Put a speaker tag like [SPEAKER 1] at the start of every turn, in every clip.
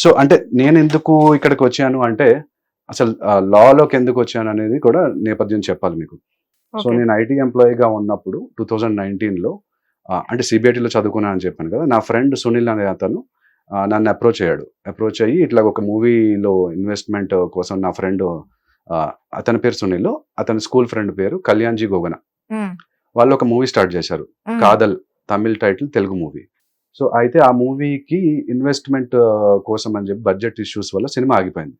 [SPEAKER 1] So అంటే నేను ఎందుకు ఇక్కడికి వచ్చాను అంటే అసలు లాలోకి ఎందుకు వచ్చాను అనేది కూడా నేపథ్యం చెప్పాలి మీకు. సో నేను ఐటీ ఎంప్లాయీగా ఉన్నప్పుడు టూ థౌజండ్ నైన్టీన్లో అంటే సిబిఐటీలో చదువుకున్నాను అని చెప్పాను కదా నా ఫ్రెండ్ సునీల్ అనే అతను నన్ను అప్రోచ్ అయ్యాడు. అప్రోచ్ అయ్యి ఇట్లా ఒక మూవీలో ఇన్వెస్ట్మెంట్ కోసం నా ఫ్రెండ్ అతని పేరు సునీల్ అతని స్కూల్ ఫ్రెండ్ పేరు కళ్యాణ్జీ గోగన. వాళ్ళు ఒక మూవీ స్టార్ట్ చేశారు. Kadhal Tamil title Telugu movie. So అయితే ఆ మూవీకి ఇన్వెస్ట్మెంట్ కోసం అని చెప్పి బడ్జెట్ ఇష్యూస్ వల్ల సినిమా ఆగిపోయింది.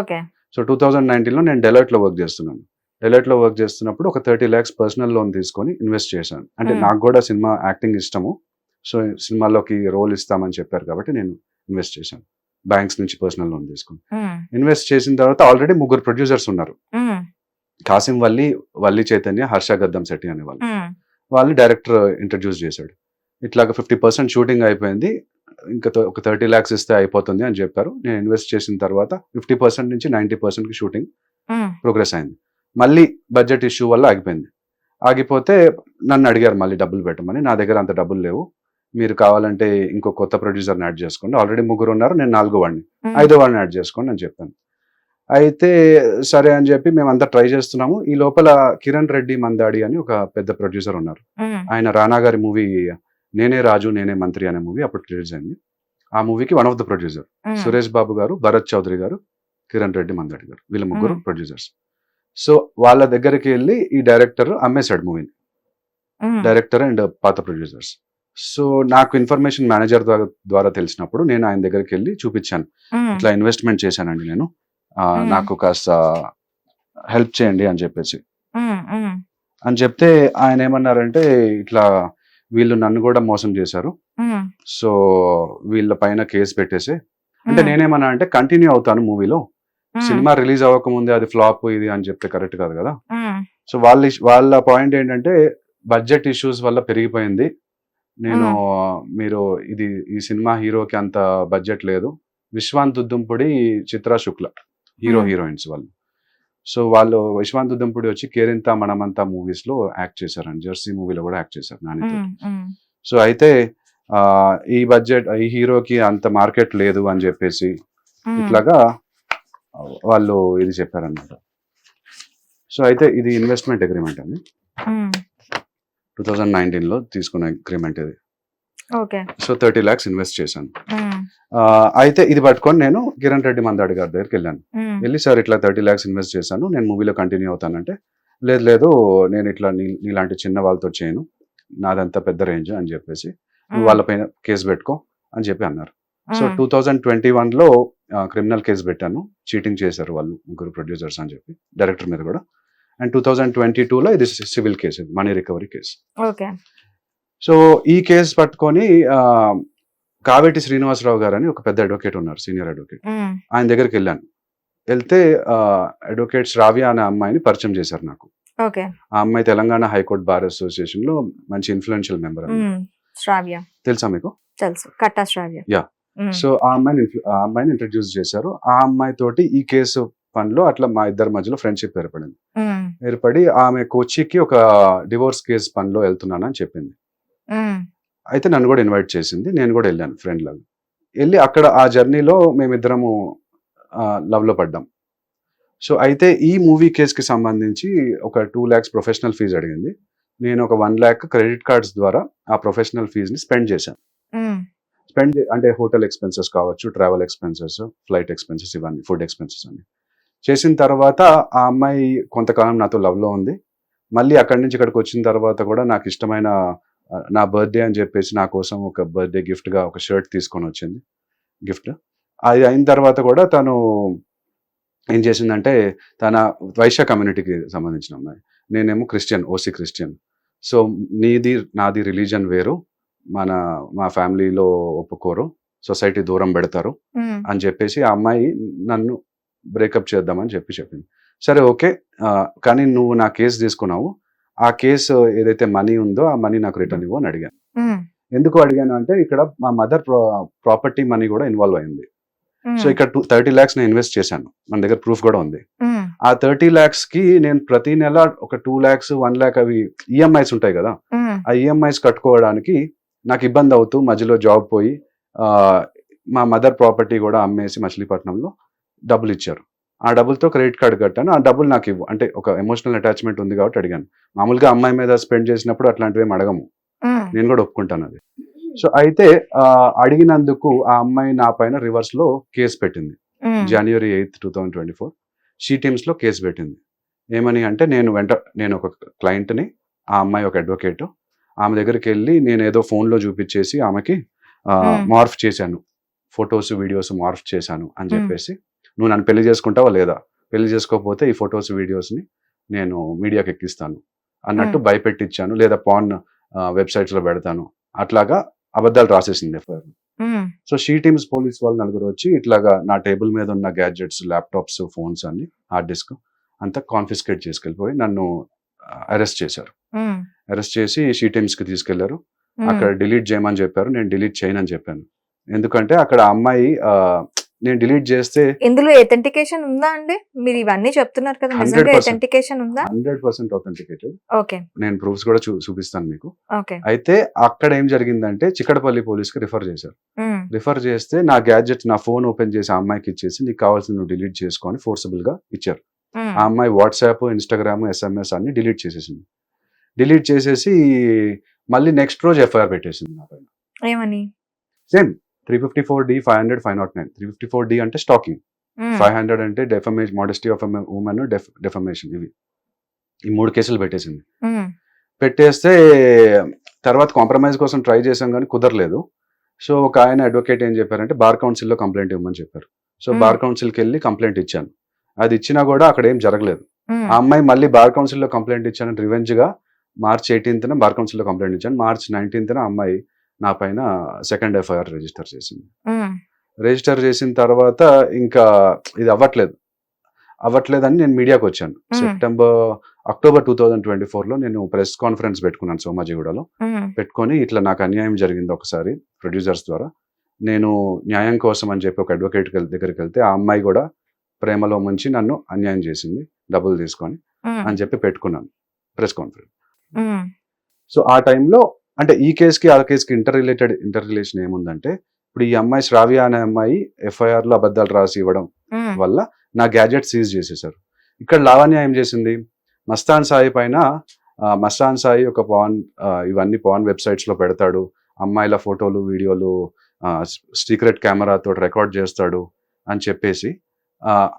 [SPEAKER 2] ఓకే.
[SPEAKER 1] సో టూ థౌజండ్ నైన్టీన్లో నేను డెలైట్లో వర్క్ చేస్తున్నాను. డెలైట్లో వర్క్ చేస్తున్నప్పుడు ఒక థర్టీ ల్యాక్స్ పర్సనల్ లోన్ తీసుకొని ఇన్వెస్ట్ చేశాను. అంటే
[SPEAKER 2] Hmm.
[SPEAKER 1] నాకు కూడా సినిమా యాక్టింగ్ ఇష్టము. సో సినిమాలోకి రోల్ ఇస్తామని చెప్పారు కాబట్టి నేను ఇన్వెస్ట్ చేశాను. బ్యాంక్స్ నుంచి పర్సనల్ లోన్ తీసుకొని.
[SPEAKER 2] ఉమ్,
[SPEAKER 1] ఇన్వెస్ట్ చేసిన తర్వాత ఆల్రెడీ ముగ్గురు ప్రొడ్యూసర్స్ ఉన్నారు.
[SPEAKER 2] ఉమ్,
[SPEAKER 1] కాసిం వల్లి వల్లి చైతన్య హర్ష గద్దం శెట్టి అనే వాళ్ళు
[SPEAKER 2] ఉమ్,
[SPEAKER 1] వాళ్ళు డైరెక్టర్ ఇంట్రడ్యూస్ చేశాడు. ఇట్లాగ ఫిఫ్టీ పర్సెంట్ షూటింగ్ అయిపోయింది. ఇంకా ఒక థర్టీ ల్యాక్స్ ఇస్తే అయిపోతుంది అని చెప్పారు. నేను ఇన్వెస్ట్ చేసిన తర్వాత ఫిఫ్టీ పర్సెంట్ నుంచి నైంటీ పర్సెంట్కి షూటింగ్ ప్రోగ్రెస్ అయింది. మళ్ళీ బడ్జెట్ ఇష్యూ వల్ల ఆగిపోయింది. ఆగిపోతే నన్ను అడిగారు మళ్ళీ డబ్బులు పెట్టమని. నా దగ్గర అంత డబ్బులు లేవు. మీరు కావాలంటే ఇంకో కొత్త ప్రొడ్యూసర్ని యాడ్ చేసుకోండి. ఆల్రెడీ ముగ్గురు ఉన్నారు. నేను నాలుగో వాడిని. ఐదో వాడిని యాడ్ చేసుకోండి అని చెప్పాను. అయితే సరే అని చెప్పి మేమంతా ట్రై చేస్తున్నాము. ఈ లోపల కిరణ్ రెడ్డి మందాడి అని ఒక పెద్ద ప్రొడ్యూసర్ ఉన్నారు. ఆయన రానా గారి మూవీ నేనే రాజు నేనే మంత్రి అనే మూవీ అప్పుడు రిలీజ్ అయింది. ఆ మూవీకి one of the producer. Suresh Babu గారు భరత్ చౌదరి గారు కిరణ్ రెడ్డి మందాడి గారు వీళ్ళ ముగ్గురు. ప్రొడ్యూసర్స్. సో వాళ్ళ దగ్గరికి వెళ్ళి ఈ డైరెక్టర్ అమ్మేశాడు మూవీని. డైరెక్టర్ అండ్ పాత ప్రొడ్యూసర్స్. సో నాకు ఇన్ఫర్మేషన్ మేనేజర్ ద్వారా ద్వారా తెలిసినప్పుడు నేను ఆయన దగ్గరికి వెళ్ళి చూపించాను. ఇట్లా ఇన్వెస్ట్మెంట్ చేశానండి నేను. నాకు కాస్త హెల్ప్ చేయండి అని చెప్పేసి. అని చెప్తే ఆయన ఏమన్నారంటే ఇట్లా వీళ్ళు నన్ను కూడా మోసం చేశారు. సో వీళ్ళ పైన కేసు పెట్టేసి అంటే నేనేమన్నా అంటే కంటిన్యూ అవుతాను మూవీలో. సినిమా రిలీజ్ అవ్వకముందే అది ఫ్లాప్ ఇది అని చెప్తే కరెక్ట్ కాదు కదా. సో వాళ్ళ వాళ్ళ పాయింట్ ఏంటంటే బడ్జెట్ ఇష్యూస్ వల్ల పెరిగిపోయింది. నేను మీరు ఇది ఈ సినిమా హీరోకి అంత బడ్జెట్ లేదు. విశ్వాంత్ దుద్దుంపుడి చిత్ర శుక్ల హీరో. హీరోయిన్స్ వాళ్ళు. సో వాళ్ళు విశ్వాంత్ దుద్దుంపుడి వచ్చి కేరింత మనమంతా మూవీస్లో యాక్ట్ చేశారు జెర్సీ మూవీలో కూడా యాక్ట్ చేశారు నానితో.
[SPEAKER 2] ఉమ్,
[SPEAKER 1] సో అయితే ఆ, ఈ బడ్జెట్ ఈ హీరోకి అంత మార్కెట్ లేదు అని చెప్పేసి ఇట్లాగా వాళ్ళు ఇది చెప్పారన్నమాట. సో అయితే ఇది ఇన్వెస్ట్మెంట్ అగ్రిమెంట్ అండి. టూ థౌజండ్ నైన్టీన్లో తీసుకున్న అగ్రిమెంట్ ఇది. సో థర్టీ ల్యాక్స్ ఇన్వెస్ట్ చేశాను. అయితే ఇది పట్టుకొని నేను కిరణ్ రెడ్డి మందాడి గారి దగ్గరికి వెళ్ళాను. వెళ్ళి సార్ ఇట్లా థర్టీ ల్యాక్స్ ఇన్వెస్ట్ చేశాను. నేను మూవీలో కంటిన్యూ అవుతానంటే లేదు లేదు నేను ఇట్లా నీలాంటి చిన్న వాళ్ళతో చేయను. నాదంతా పెద్ద రేంజ్ అని చెప్పేసి నువ్వు వాళ్ళపైన కేసు పెట్టుకో అని చెప్పి అన్నారు. సో టూ థౌజండ్ ట్వంటీ వన్లో క్రిమినల్ కేసు పెట్టాను. చీటింగ్ చేశారు వాళ్ళు ముగ్గురు ప్రొడ్యూసర్స్ అని చెప్పి డైరెక్టర్ మీద కూడా. అండ్ టూ థౌజండ్ ట్వంటీ టూలో ఇది civil case money recovery case.
[SPEAKER 2] Okay.
[SPEAKER 1] So ఈ కేసు పట్టుకొని కావేటి శ్రీనివాసరావు గారు అని ఒక పెద్ద అడ్వకేట్ ఉన్నారు సీనియర్ అడ్వకేట్. ఆయన దగ్గరికి వెళ్ళాను. వెళ్తే అడ్వకేట్ శ్రావ్య అనే అమ్మాయిని పరిచయం చేశారు నాకు. ఆ అమ్మాయి తెలంగాణ హైకోర్టు బార్ అసోసియేషన్లో మంచి ఇన్ఫ్లుయెన్షియల్ మెంబర్
[SPEAKER 2] శ్రావ్య.
[SPEAKER 1] తెలుసా మీకు?
[SPEAKER 2] తెలుసు. కట్టా శ్రావ్య. ఉమ్,
[SPEAKER 1] సో ఆ అమ్మాయిని ఆ అమ్మాయిని ఇంట్రడ్యూస్ చేశారు. ఆ అమ్మాయి తోటి ఈ కేసు పనిలో అట్లా మా ఇద్దరి మధ్యలో ఫ్రెండ్షిప్ ఏర్పడింది. ఏర్పడి ఆమె కొచ్చికి ఒక డివోర్స్ కేసు పనిలో వెళ్తున్నానని చెప్పింది. అయితే నన్ను కూడా ఇన్వైట్ చేసింది. నేను కూడా వెళ్ళాను ఫ్రెండ్ లాగా వెళ్ళి అక్కడ ఆ జర్నీలో మేమిద్దరము లవ్లో పడ్డాం. సో అయితే ఈ మూవీ కేసుకి సంబంధించి ఒక టూ ల్యాక్స్ ప్రొఫెషనల్ ఫీజు అడిగింది. నేను ఒక వన్ ల్యాక్ క్రెడిట్ కార్డ్స్ ద్వారా ఆ ప్రొఫెషనల్ ఫీజుని స్పెండ్ చేశాను. స్పెండ్ అంటే హోటల్ ఎక్స్పెన్సెస్ కావచ్చు ట్రావెల్ ఎక్స్పెన్సెస్ ఫ్లైట్ ఎక్స్పెన్సెస్ ఇవన్నీ ఫుడ్ ఎక్స్పెన్సెస్ అన్ని. చేసిన తర్వాత ఆ అమ్మాయి కొంతకాలం నాతో లవ్లో ఉంది. మళ్ళీ అక్కడి నుంచి ఇక్కడికి వచ్చిన తర్వాత కూడా నాకు ఇష్టమైన నా బర్త్డే అని చెప్పేసి నా కోసం ఒక బర్త్డే గిఫ్ట్గా ఒక షర్ట్ తీసుకొని వచ్చింది. గిఫ్ట్ అది అయిన తర్వాత కూడా తను ఏం చేసిందంటే తన వైశ్య కమ్యూనిటీకి సంబంధించిన అమ్మాయి. నేనేమో క్రిస్టియన్ ఓసీ క్రిస్టియన్ సో నీది నాది రిలీజన్ వేరు. మన మా ఫ్యామిలీలో ఒప్పుకోరు. సొసైటీ దూరం పెడతారు. అని చెప్పేసి ఆ అమ్మాయి నన్ను బ్రేకప్ చేద్దామని చెప్పి చెప్పింది. సరే ఓకే. కానీ నువ్వు నా కేసు తీసుకున్నావు. ఆ కేసు ఏదైతే మనీ ఉందో ఆ మనీ నాకు రిటర్న్ ఇవ్వు అని అడిగాను. ఎందుకు అడిగాను అంటే ఇక్కడ మా మదర్ ప్రాపర్టీ మనీ కూడా ఇన్వాల్వ్ అయింది. సో ఇక్కడ టూ థర్టీ ల్యాక్స్ నేను ఇన్వెస్ట్ చేశాను. మన దగ్గర ప్రూఫ్ కూడా ఉంది. ఆ థర్టీ ల్యాక్స్కి నేను ప్రతి నెల ఒక టూ ల్యాక్స్ వన్ ల్యాక్ అవి ఈఎంఐస్ ఉంటాయి కదా ఆ ఈఎంఐస్ కట్టుకోవడానికి నాకు ఇబ్బంది అవుతూ మధ్యలో జాబ్ పోయి మా మదర్ ప్రాపర్టీ కూడా అమ్మేసి మచిలీపట్నంలో డబ్బులు ఇచ్చారు. ఆ డబ్బులతో క్రెడిట్ కార్డు కట్టాను. ఆ డబ్బులు నాకు ఇవ్వు. అంటే ఒక ఎమోషనల్ అటాచ్మెంట్ ఉంది కాబట్టి అడిగాను. మామూలుగా అమ్మాయి మీద స్పెండ్ చేసినప్పుడు అట్లాంటివి ఏం అడగము. నేను కూడా ఒప్పుకుంటాను అది. సో అయితే అడిగినందుకు ఆ అమ్మాయి నా పైన రివర్స్లో కేసు పెట్టింది. January eighth two thousand twenty four she టీమ్స్లో case పెట్టింది. ఏమని అంటే నేను వెంట నేను ఒక క్లయింట్ని ఆ అమ్మాయి ఒక అడ్వకేట్ ఆమె దగ్గరికి వెళ్ళి నేను ఏదో phone లో చూపించేసి ఆమెకి. మార్ఫ్ చేశాను. ఫొటోస్ వీడియోస్ మార్ఫ్ చేశాను అని. చెప్పేసి నువ్వు నన్ను పెళ్ళి చేసుకుంటావా లేదా? పెళ్ళి చేసుకోకపోతే ఈ ఫొటోస్ని నేను మీడియాకి ఎక్కిస్తాను. అన్నట్టు. భయపెట్టించాను లేదా పాన్ వెబ్సైట్స్లో పెడతాను. అట్లాగా అబద్ధాలు రాసేసింది FIR. So she teams police వాళ్ళు నలుగురు వచ్చి ఇట్లాగా నా టేబుల్ మీద ఉన్న గ్యాడ్జెట్స్ ల్యాప్టాప్స్ ఫోన్స్ అన్ని హార్డ్ డిస్క్ అంతా కాన్ఫిస్కేట్ చేసుకెళ్ళిపోయి నన్ను అరెస్ట్ చేశారు. అరెస్ట్ చేసి షీ టీమ్స్కి
[SPEAKER 2] తీసుకెళ్ళారు
[SPEAKER 1] అక్కడ డిలీట్ చేయమని చెప్పారు. నేను డిలీట్ చేయనని చెప్పాను. ఎందుకంటే అక్కడ అమ్మాయి నేను డిలీట్ చేస్తే
[SPEAKER 2] ఇందులో ఎథెంటికేషన్ ఉందా అండి? మీరు ఇవన్నీ చెప్తున్నారు కదా నిజంగా
[SPEAKER 1] 100%
[SPEAKER 2] ఎథెంటికేషన్ ఉందా?
[SPEAKER 1] Hundred percent authenticated
[SPEAKER 2] okay.
[SPEAKER 1] నేను ప్రూఫ్స్ కూడా చూపిస్తాను మీకు.
[SPEAKER 2] ఓకే.
[SPEAKER 1] అయితే అక్కడ ఏం జరిగిందంటే చిక్కడపల్లి పోలీస్కి రిఫర్ చేశారు. రిఫర్ చేస్తే నా గ్యాడ్జెట్ నా ఫోన్ ఓపెన్ చేసి ఆ అమ్మాయికి ఇచ్చేసి నీకు కావాల్సిన నువ్వు డిలీట్ చేసుకొని ఫోర్సబుల్గా ఇచ్చారు ఆ అమ్మాయి వాట్సాప్ ఇన్స్టాగ్రామ్ ఎస్ఎంఎస్ అన్ని డిలీట్ చేసేసింది. డిలీట్ చేసేసి మళ్ళీ నెక్స్ట్ రోజు ఎఫ్ఐఆర్ పెట్టేసింది నా పైన.
[SPEAKER 2] ఏమని?
[SPEAKER 1] Same. Three fifty four D five hundred five naught nine. Three fifty four D అంటే స్టాకింగ్. ఫైవ్ హండ్రెడ్ అంటే defamation modesty of women defamation ఇవి. ఈ మూడు కేసులు పెట్టేసింది. పెట్టేస్తే తర్వాత కాంప్రమైజ్ కోసం ట్రై చేసాం కానీ కుదరలేదు. సో ఒక ఆయన అడ్వకేట్ ఏం చెప్పారంటే బార్ కౌన్సిల్లో కంప్లైంట్ ఇవ్వమని చెప్పారు. సో. బార్ కౌన్సిల్కి వెళ్ళి కంప్లైంట్ ఇచ్చాను. అది ఇచ్చినా కూడా అక్కడ ఏం జరగలేదు. ఆ అమ్మాయి మళ్ళీ బార్ కౌన్సిల్లో కంప్లైంట్ ఇచ్చాను రివెంజ్గా మార్చ్ ఎయిటీన్త్న బార్ కౌన్సిల్లో కంప్లైంట్ ఇచ్చాను. మార్చ్ నైన్టీన్త్న అమ్మాయి నా పైన సెకండ్ ఎఫ్ఐఆర్ రిజిస్టర్ చేసింది. రిజిస్టర్ చేసిన తర్వాత ఇంకా ఇది అవ్వట్లేదు. అవ్వట్లేదని నేను మీడియాకి వచ్చాను. September October two thousand twenty ఫోర్లో నేను ప్రెస్ కాన్ఫరెన్స్ పెట్టుకున్నాను సోమాజిగూడలో. పెట్టుకొని ఇట్లా నాకు అన్యాయం జరిగింది ఒకసారి ప్రొడ్యూసర్స్ ద్వారా. నేను న్యాయం కోసం అని చెప్పి ఒక అడ్వకేట్ దగ్గరికి వెళ్తే ఆ అమ్మాయి కూడా ప్రేమలో ముంచి నన్ను అన్యాయం చేసింది డబ్బులు తీసుకొని అని చెప్పి పెట్టుకున్నాను ప్రెస్ కాన్ఫరెన్స్ సో ఆ టైంలో అంటే ఈ కేసుకి ఆ కేసుకి ఇంటర్ రిలేటెడ్ ఇంటర్ రిలేషన్ ఏముందంటే ఇప్పుడు ఈ అమ్మాయి శ్రావ్య అనే అమ్మాయి ఎఫ్ఐఆర్లో అబద్ధాలు రాసి ఇవ్వడం వల్ల నా గ్యాజెట్ సీజ్ చేసేసారు ఇక్కడ లావణ్య ఏం చేసింది? మస్తాన్ సాయి పైన మస్తాన్ సాయి ఒక పాన్ ఇవన్నీ పాన్ వెబ్సైట్స్లో పెడతాడు. అమ్మాయిల ఫోటోలు వీడియోలు సీక్రెట్ కెమెరాతో రికార్డ్ చేస్తాడు అని చెప్పేసి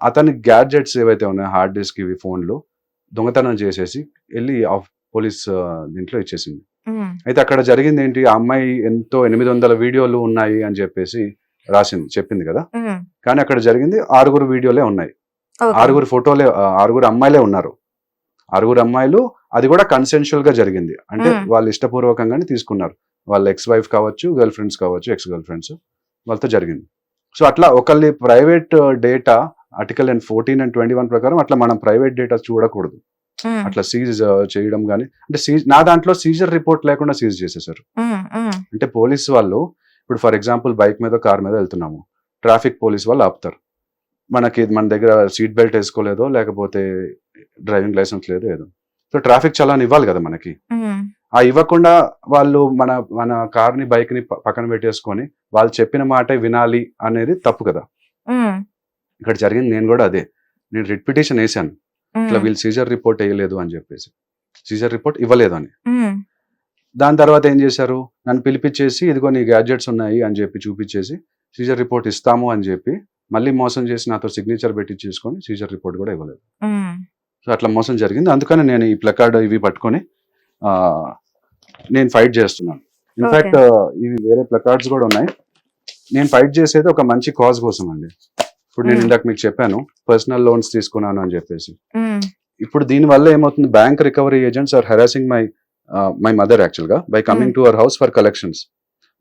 [SPEAKER 1] అతని గ్యాడ్జెట్స్ ఏవైతే ఉన్నాయో హార్డ్ డిస్క్ ఇవి ఫోన్లు దొంగతనం చేసేసి వెళ్ళి పోలీస్ దీంట్లో ఇచ్చేసింది. అయితే అక్కడ జరిగింది ఏంటి? ఆ అమ్మాయి ఎంతో ఎనిమిది వందల వీడియోలు ఉన్నాయి అని చెప్పేసి రాసింది చెప్పింది కదా? కానీ అక్కడ జరిగింది ఆరుగురు వీడియోలే ఉన్నాయి. ఆరుగురు ఫోటోలే ఆరుగురు అమ్మాయిలే ఉన్నారు. ఆరుగురు అమ్మాయిలు అది కూడా కన్సెన్షువల్గా జరిగింది. అంటే. వాళ్ళు ఇష్టపూర్వకంగానే తీసుకున్నారు. వాళ్ళ ఎక్స్ వైఫ్ కావచ్చు గర్ల్ ఫ్రెండ్స్ కావచ్చు ఎక్స్ గర్ల్ ఫ్రెండ్స్ వాళ్ళతో జరిగింది. సో అట్లా ఒకళ్ళి private data article and fourteen and twenty one ప్రకారం అట్లా మనం ప్రైవేట్ డేటా చూడకూడదు. అట్లా సీజ్ చేయడం కానీ అంటే సీజ్ నా దాంట్లో సీజర్ రిపోర్ట్ లేకుండా సీజ్ చేసేసారు. అంటే పోలీస్ వాళ్ళు ఇప్పుడు ఫర్ ఎగ్జాంపుల్ బైక్ మీద కార్ మీద వెళ్తున్నాము. ట్రాఫిక్ పోలీస్ వాళ్ళు ఆపుతారు. మనకి మన దగ్గర సీట్ బెల్ట్ వేసుకోలేదో లేకపోతే డ్రైవింగ్ లైసెన్స్ లేదో ఏదో. సో ట్రాఫిక్ చలాన్ ఇవ్వాలి కదా మనకి. ఆ ఇవ్వకుండా వాళ్ళు మన మన కార్ని బైక్ని పక్కన పెట్టేసుకొని వాళ్ళు చెప్పిన మాటే వినాలి అనేది తప్పు కదా. ఇక్కడ జరిగింది నేను కూడా అదే. నేను రిట్ పిటిషన్ వేసాను ఇట్లా వీళ్ళు సీజర్ రిపోర్ట్ వేయలేదు అని చెప్పేసి. సీజర్ రిపోర్ట్ ఇవ్వలేదు అని దాని తర్వాత ఏం చేశారు? నన్ను పిలిపించేసి ఇదిగో నీ గ్యాడ్జెట్స్ ఉన్నాయి అని చెప్పి చూపించేసి సీజర్ రిపోర్ట్ ఇస్తాము అని చెప్పి మళ్ళీ మోసం చేసి నాతో సిగ్నేచర్ పెట్టి చేసుకొని సీజర్ రిపోర్ట్ కూడా ఇవ్వలేదు. సో అట్లా మోసం జరిగింది. అందుకని నేను ఈ ప్లకార్డ్ ఇవి పట్టుకొని నేను ఫైట్ చేస్తున్నాను. ఇన్ఫాక్ట్ ఇవి వేరే ప్లకార్డ్స్ కూడా ఉన్నాయి. నేను ఫైట్ చేసేది ఒక మంచి కాజ్ కోసం అండి ఇప్పుడు నేను. ఇందాక మీకు చెప్పాను పర్సనల్ లోన్స్ తీసుకున్నాను అని చెప్పేసి. ఇప్పుడు దీని వల్ల ఏమవుతుంది? Bank recovery agents are harassing my my mother యాక్చువల్గా by coming to our house for collections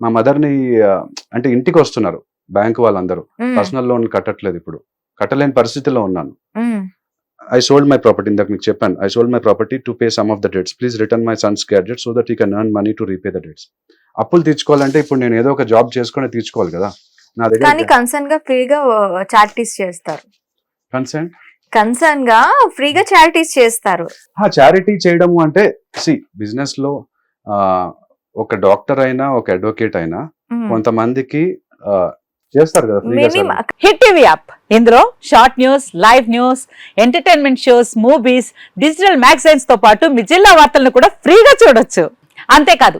[SPEAKER 1] మా మదర్ని uh, అంటే ఇంటికి వస్తున్నారు బ్యాంక్ వాళ్ళందరూ. పర్సనల్ లోన్ కట్టట్లేదు ఇప్పుడు. కట్టలేని పరిస్థితిలో ఉన్నాను. ఐ సోల్డ్ మై ప్రాపర్టీ ఇందాక మీకు చెప్పాను I sold my property to pay some of the debts please return my son's gadget so that you can earn money to repay the debts అప్పులు తీర్చుకోవాలంటే ఇప్పుడు నేను ఏదో ఒక జాబ్ చేసుకొని తీర్చుకోవాలి కదా. నా
[SPEAKER 2] కానీ
[SPEAKER 1] దగ్గర
[SPEAKER 2] కన్సర్న్గా ఫ్రీగా చారిటీస్ చేస్తారు.
[SPEAKER 1] Consent
[SPEAKER 2] concern? గా ఫ్రీగా చారిటీస్ చేస్తారు.
[SPEAKER 1] చారిటీ చేయడము అంటే సి బిజినెస్లో ఆ, ఒక డాక్టర్ అయినా ఒక అడ్వకేట్ అయినా కొంతమందికి చేస్తారు కదా.
[SPEAKER 3] Hit TV app. ఇందులో short news live news entertainment shows movies digital మ్యాగజైన్స్తో పాటు మీ జిల్లా వార్తలను కూడా ఫ్రీగా చూడొచ్చు. అంతేకాదు